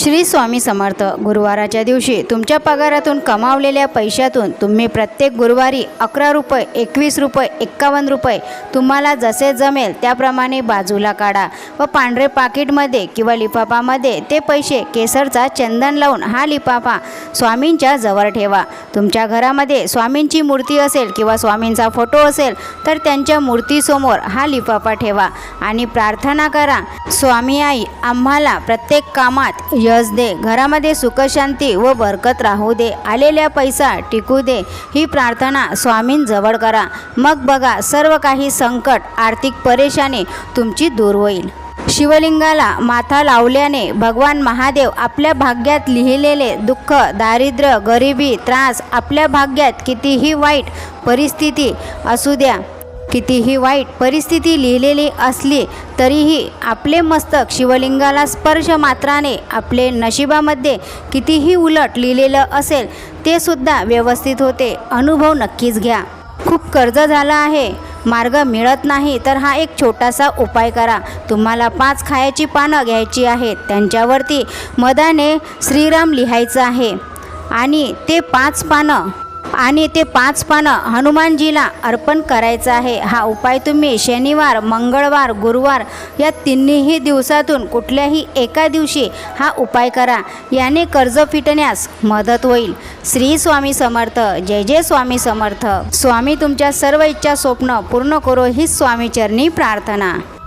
श्री स्वामी समर्थ गुरुवाराच्या दिवशी तुमच्या पगारातून कमावलेल्या पैशातून तुम्ही प्रत्येक गुरुवारी अकरा रुपये एकवीस रुपये एक्कावन्न रुपये तुम्हाला जसे जमेल त्याप्रमाणे बाजूला काढा व पांढरे पाकिटमध्ये किंवा लिफाफामध्ये ते पैसे केसरचा चंदन लावून हा लिफाफा स्वामींच्या जवळ ठेवा. तुमच्या घरामध्ये स्वामींची मूर्ती असेल किंवा स्वामींचा फोटो असेल तर त्यांच्या मूर्तीसमोर हा लिफाफा ठेवा आणि प्रार्थना करा स्वामी आई आम्हाला प्रत्येक कामात यश दे. घरामध्ये सुखशांती व बरकत राहू दे. आलेल्या पैसा टिकू दे. ही प्रार्थना स्वामींजवळ करा. मग बघा सर्व काही संकट आर्थिक परेशानी तुमची दूर होईल. शिवलिंगाला माथा लावल्याने भगवान महादेव आपल्या भाग्यात लिहिलेले दुःख दारिद्र्य गरिबी त्रास आपल्या भाग्यात कितीही वाईट परिस्थिती असू द्या. कितीही वाईट परिस्थिती लिहिलेली असली तरीही आपले मस्तक शिवलिंगाला स्पर्श मात्राने आपले नशिबामध्ये कितीही उलट लिहिलेलं असेल ते सुद्धा व्यवस्थित होते. अनुभव नक्कीच घ्या. खूप कर्ज झालं आहे. मार्ग मिळत नाही तर हा एक छोटासा उपाय करा. तुम्हाला पाच खायची पानं घ्यायची आहेत. त्यांच्यावरती मदाने श्रीराम लिहायचं आहे. आणि ते पाच पानं आणि ते पाच पानं हनुमानजीला अर्पण करायचं आहे. हा उपाय तुम्ही शनिवार मंगळवार गुरुवार या तिन्ही दिवसातून कुठल्याही एका दिवशी हा उपाय करा. याने कर्ज फिटण्यास मदत होईल. श्री स्वामी समर्थ. जय जय स्वामी समर्थ. स्वामी तुमच्या सर्व इच्छा स्वप्न पूर्ण करो ही स्वामीचरणी प्रार्थना.